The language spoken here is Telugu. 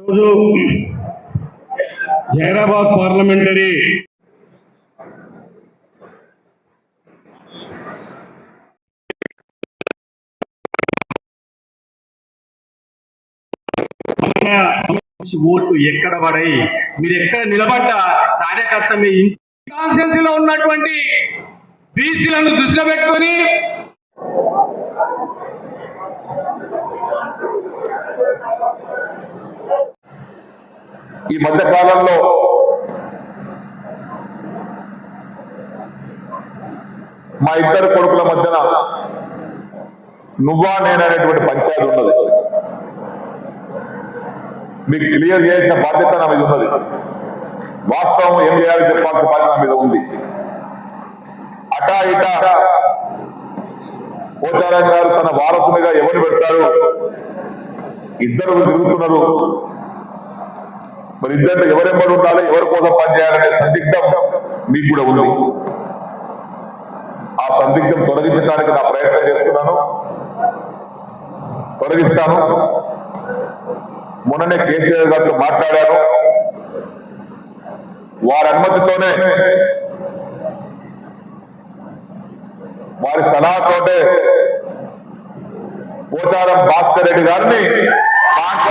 రోజు జైరాబాద్ పార్లమెంటరీ ఓట్లు ఎక్కడ పడాయి? మీరు ఎక్కడ నిలబడ్డ? కార్యకర్త మీ కాన్సెన్స్ ఉన్నటువంటి బీసీలను దృష్టిలో పెట్టుకొని ఈ మధ్య కాలంలో మా ఇద్దరు కొడుకుల మధ్యన నువ్వా నేననేటువంటి పంచాయతీ ఉన్నది. మీకు క్లియర్ చేసిన బాధ్యత నా మీద ఉన్నది. వాస్తవం ఏం చేయాలి చెప్పాల్సిన బాధ్యత నా మీద ఉంది. అటా ఇటా పోచారాయణ గారు తన వారసునిగా ఎవరు పెడతారు? ఇద్దరు తిరుగుతున్నారు. మరి ఇద్దరు ఎవరెవరు ఉండాలి ఎవరి కోసం పనిచేయాలనే సందిగ్ధం మీకు కూడా ఉంది. ఆ సందిగ్ధం తొలగించడానికి నా ప్రయత్నం చేస్తున్నాను. తొలగిస్తాను. మొన్ననే కేసీఆర్ గారితో మాట్లాడాను. వారి అనుమతితోనే వారి సలహాతోటే పోచారం భాస్కర్ రెడ్డి గారిని కాన్ఫరెన్స్